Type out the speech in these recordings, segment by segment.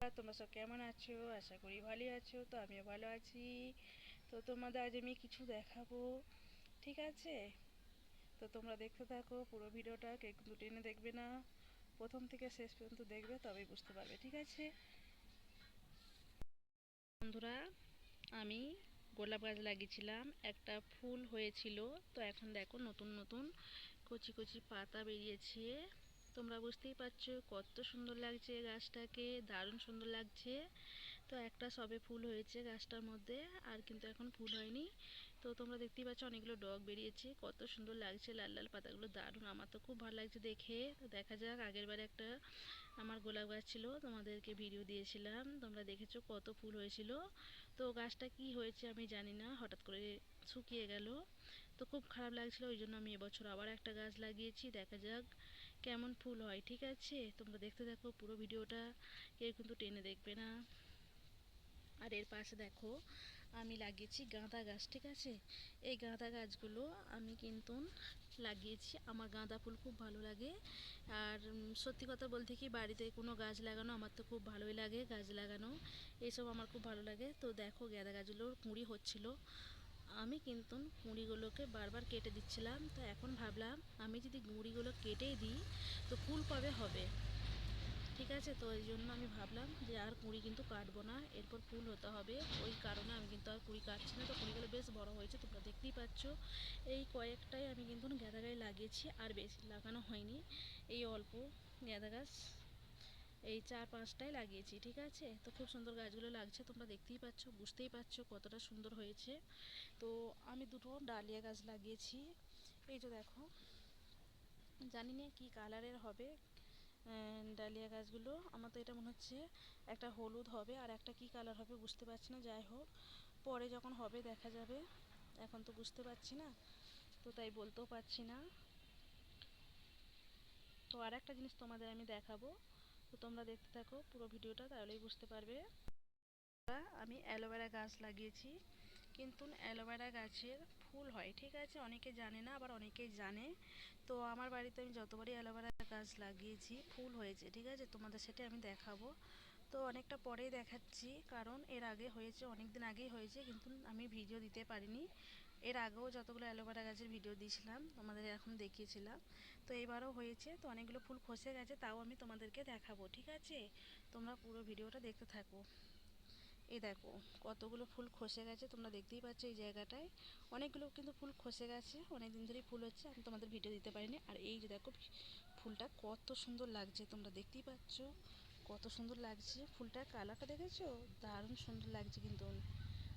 তোমরা সব কেমন আছো? আশা করি ভালোই আছো, তো আমিও ভালো আছি। তো তোমাদের আজ আমি কিছু দেখাবো, ঠিক আছে? তো তোমরা দেখতে থাকো, পুরো ভিডিওটা কে কিন্তু টেনে দেখবে না। প্রথম থেকে শেষ পর্যন্ত দেখবে, তবেই বুঝতে পারবে, ঠিক আছে? বন্ধুরা, আমি গোলাপ গাছ লাগিয়েছিলাম, একটা ফুল হয়েছিল। তো এখন দেখো নতুন নতুন কচি কচি পাতা বেরিয়েছে। তোমরা বুঝতেই পারছ, কত সুন্দর লাগছে গাছটাকে, দারুণ সুন্দর লাগছে। তো একটা সবে ফুল হয়েছে গাছটার মধ্যে, আর কিন্তু এখন ফুল হয়নি। তো তোমরা দেখতেই পাচ্ছ অনেকগুলো ডগ বেরিয়েছে, কত সুন্দর লাগছে, লাল লাল পাতাগুলো দারুণ। আমার তো খুব ভালো লাগছে দেখে। তো দেখা যাক, আগের বারে একটা আমার গোলাপ গাছ ছিল, তোমাদেরকে ভিডিও দিয়েছিলাম। তোমরা দেখেছ কত ফুল হয়েছিল। তো গাছটা কি হয়েছে আমি জানি না, হঠাৎ করে শুকিয়ে গেল। তো খুব খারাপ লাগছিল, ওই জন্য আমি এবছর আবার একটা গাছ লাগিয়েছি। দেখা যাক কেমন ফুল হয়, ঠিক আছে? তোমরা দেখতে দেখো পুরো ভিডিওটা, কেউ কিন্তু টেনে দেখবে না। আর এর পাশে দেখো, আমি লাগিয়েছি গাঁদা গাছ, ঠিক আছে? এই গাঁদা গাছগুলো আমি কিন্তু লাগিয়েছি। আমার গাঁদা ফুল খুব ভালো লাগে। আর সত্যি কথা বলতে কি, বাড়িতে কোনো গাছ লাগানো আমার তো খুব ভালোই লাগে, গাছ লাগানো। এইসব আমার খুব ভালো লাগে। তো দেখো গাঁদা গাছগুলোর কুঁড়ি হচ্ছিল। আমি কিন্তু কুঁড়িগুলোকে বারবার কেটে দিচ্ছিলাম, তো এখন ভাবলাম আমি যদি গুঁড়িগুলো কেটেই দিই, তো ফুল কবে হবে? ঠিক আছে, তো এই জন্য আমি ভাবলাম যে আর কুঁড়ি কিন্তু কাটবো না, এরপর ফুল হতে হবে। ওই কারণে আমি কিন্তু আর কুঁড়ি কাটছি না, তো কুঁড়িগুলো বেশ বড় হয়েছে, তোমরা দেখতেই পাচ্ছ। এই কয়েকটাই আমি কিন্তু গাঁদা গায়ে লাগিয়েছি, আর বেশি লাগানো হয়নি। এই অল্প গাঁদা গাছ এই চার পাঁচটাই লাগিয়েছি, ঠিক আছে? তো খুব সুন্দর গাছগুলো লাগছে, তোমরা দেখতেই পাচ্ছ, বুঝতেই পারছ কতটা সুন্দর হয়েছে। তো আমি দুটো ডালিয়া গাছ লাগিয়েছি, এই যে দেখো, জানি না কী কালারের হবে ডালিয়া গাছগুলো। আমার তো এটা মনে হচ্ছে একটা হলুদ হবে, আর একটা কি কালার হবে বুঝতে পারছি না, যাই হোক। পরে যখন হবে দেখা যাবে, এখন তো বুঝতে পারছি না, তো তাই বলতেও পারছি না। তো আর একটা জিনিস তোমাদের আমি দেখাবো তোমরা দেখতে থাকো পুরো ভিডিওটা, তাহলেই বুঝতে পারবে। আমি অ্যালোভেরা গাছ লাগিয়েছি, কিন্তু অ্যালোভেরা গাছের ফুল হয়, ঠিক আছে? অনেকে জানে না, আবার অনেকেই জানে। তো আমার বাড়িতে আমি যতবারই অ্যালোভেরা গাছ লাগিয়েছি, ফুল হয়েছে, ঠিক আছে? তোমাদের সেটা আমি দেখাবো। তো অনেকটা পরেই দেখাচ্ছি, কারণ এর আগে হয়েছে অনেক দিন আগেই হয়েছে, কিন্তু আমি ভিডিও দিতে পারিনি। এর আগেও যতগুলো অ্যালোভেরা গাছের ভিডিও দিয়েছিলাম, তোমাদের এখন দেখিয়েছিলাম। তো এবারও হয়েছে, তো অনেকগুলো ফুল খসে গেছে, তাও আমি তোমাদেরকে দেখাবো, ঠিক আছে? তোমরা পুরো ভিডিওটা দেখতে থাকো। এই দেখো, কতগুলো ফুল খসে গেছে, তোমরা দেখতেই পাচ্ছ এই জায়গাটায়। অনেকগুলো কিন্তু ফুল খসে গেছে অনেক দিন ধরেই ফুল হচ্ছে, আমি তোমাদের ভিডিও দিতে পারিনি। আর এই যে দেখো, ফুলটা কত সুন্দর লাগছে, তোমরা দেখতেই পাচ্ছ। কত সুন্দর লাগছে, ফুলটার কালারটা দেখেছ? দারুণ সুন্দর লাগছে কিন্তু।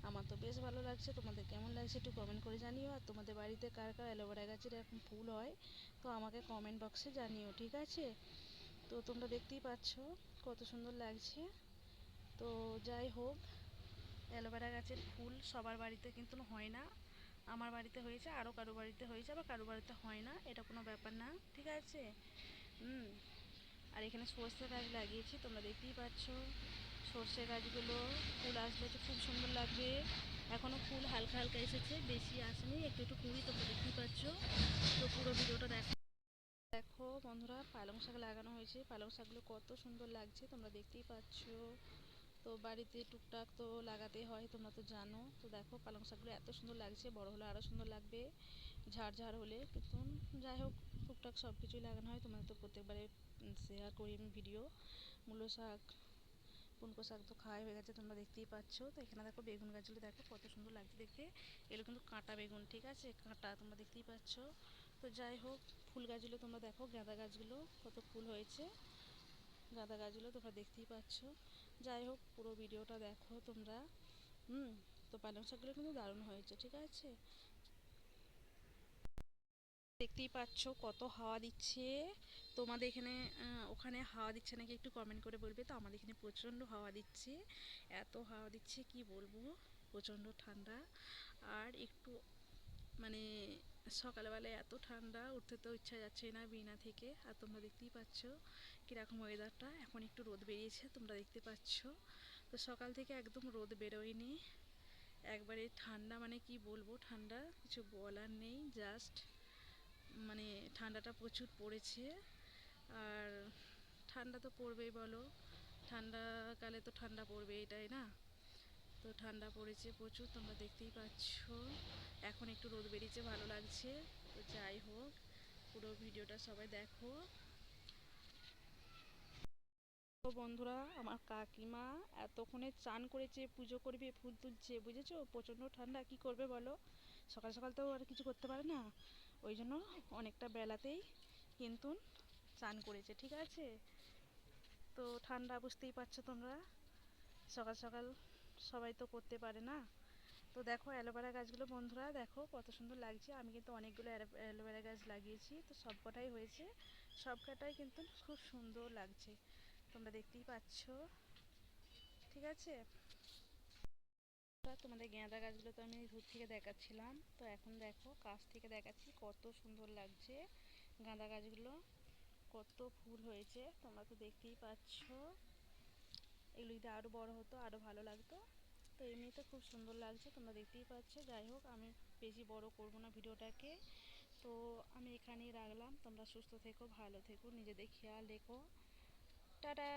আমার তো বেশ ভালো লাগছে। তোমাদের কেমন লাগছে একটু কমেন্ট করে জানিও। আর তোমাদের বাড়িতে কার কার অ্যালোভেরা গাছের এরকম ফুল হয়, তো আমাকে কমেন্ট বক্সে জানিও, ঠিক আছে? তো তোমরা দেখতেই পাচ্ছ কত সুন্দর লাগছে। তো যাই হোক, অ্যালোভেরা গাছের ফুল সবার বাড়িতে কিন্তু হয় না। আমার বাড়িতে হয়েছে আরও কারও বাড়িতে হয়েছে, আবার কারও বাড়িতে হয় না, এটা কোনো ব্যাপার না, ঠিক আছে? আর এখানে সর্ষে গাছ লাগিয়েছি, তোমরা দেখতেই পাচ্ছ। সর্ষে গাছগুলো ফুল আসলে তো খুব সুন্দর লাগবে। এখনও ফুল হালকা হালকা এসেছে, বেশি আসেনি, একটু একটু কুড়ি তোমরা দেখতেই পাচ্ছ। তো পুরো ভিডিওটা দেখো দেখো বন্ধুরা, পালং শাক লাগানো হয়েছে। পালং শাকগুলো কত সুন্দর লাগছে, তোমরা দেখতেই পাচ্ছ। তো বাড়িতে টুকটাক তো লাগাতে হয়, তোমরা তো জানো। তো দেখো পালং শাকগুলো এত সুন্দর লাগছে, বড় হলে আরও সুন্দর লাগবে। ঝাড় ঝাড় হলে কিন্তু যাই হোক, টুকটাক সব কিছুই লাগানো হয়। তোমাদের তো প্রত্যেকবারে শেয়ার করি আমি ভিডিও। মূলো শাক পুনকো শাক তো খাওয়াই হয়ে গেছে, তোমরা দেখতেই পাচ্ছ। তো এখানে দেখো বেগুন গাছগুলো, দেখো কত সুন্দর লাগছে দেখতে। এগুলো কিন্তু কাঁটা বেগুন, ঠিক আছে? কাঁটা তোমরা দেখতেই পাচ্ছ। তো যাই হোক, ফুল গাছগুলো তোমরা দেখো, গাঁদা গাছগুলো কত ফুল হয়েছে। গাঁদা গাছগুলো তোমরা দেখতেই পাচ্ছ। যাই হোক, পুরো ভিডিওটা দেখো তোমরা। হুম, তো পালং শাকগুলো কিন্তু দারুণ হয়েছে, ঠিক আছে? দেখতেই পাচ্ছ কত হাওয়া দিচ্ছে। তোমাদের এখানে ওখানে হাওয়া দিচ্ছে নাকি একটু কমেন্ট করে বলবে? তো আমাদের এখানে প্রচণ্ড হাওয়া দিচ্ছে। এত হাওয়া দিচ্ছে, কি বলব? প্রচণ্ড ঠান্ডা। আর একটু মানে সকালবেলায় এত ঠান্ডা, উঠতে তো ইচ্ছা যাচ্ছে না বিনা থেকে। আর তোমরা দেখতেই পাচ্ছ কীরকম ওয়েদারটা এখন একটু রোদ বেরিয়েছে, তোমরা দেখতে পাচ্ছ। তো সকাল থেকে একদম রোদ বেরোয়নি। একবারে ঠান্ডা মানে কি বলব? ঠান্ডা কিছু বলার নেই জাস্ট মানে ঠান্ডাটা প্রচুর পড়েছে। আর ঠান্ডা তো পড়বেই বলো। ঠান্ডাকালে তো ঠান্ডা পড়বে এটাই না? তো ঠান্ডা পড়েছে প্রচুর, তোমরা দেখতেই পাচ্ছ। এখন একটু রোদ বেরিয়েছে, ভালো লাগছে। তো যাই হোক, পুরো ভিডিওটা সবাই দেখো। তো বন্ধুরা, আমার কাকিমা এতক্ষণে চান করেছে, পুজো করবে, ফুল তুলছে, বুঝেছ? প্রচণ্ড ঠান্ডা, কি করবে বলো? সকাল সকাল তো আর কিছু করতে পারে না। ওই জন্য অনেকটা বেলাতেই কিন্তু চান করেছে, ঠিক আছে? তো ঠান্ডা বুঝতেই পারছ তোমরা? সকাল সকাল সবাই তো করতে পারে না? তো দেখো অ্যালোভেরা গাছগুলো বন্ধুরা, দেখো কত সুন্দর লাগছে। আমি কিন্তু অনেকগুলো অ্যালোভেরা গাছ লাগিয়েছি, তো সব কটাই হয়েছে। সব কটাই কিন্তু খুব সুন্দর লাগছে। তোমরা দেখতেই পাচ্ছ, ঠিক আছে? তোমাদের গাঁদা গাছগুলো তো আমি দূর থেকে দেখাচ্ছিলাম। তো এখন দেখো, কাছ থেকে দেখাচ্ছি কত সুন্দর লাগছে গাঁদা গাছগুলো, কত ফুল হয়েছে, তোমরা তো দেখতেই পাচ্ছ। এগুলো যদি আরও বড় হতো আরও ভালো লাগতো। তো এমনিতে খুব সুন্দর লাগছে, তোমরা দেখতেই পাচ্ছ। যাই হোক, আমি বেশি বড় করব না ভিডিওটাকে। তো আমি এখানেই রাখলাম, তোমরা সুস্থ থেকো, ভালো থেকো, নিজেদের খেয়াল রেখো। টাটা!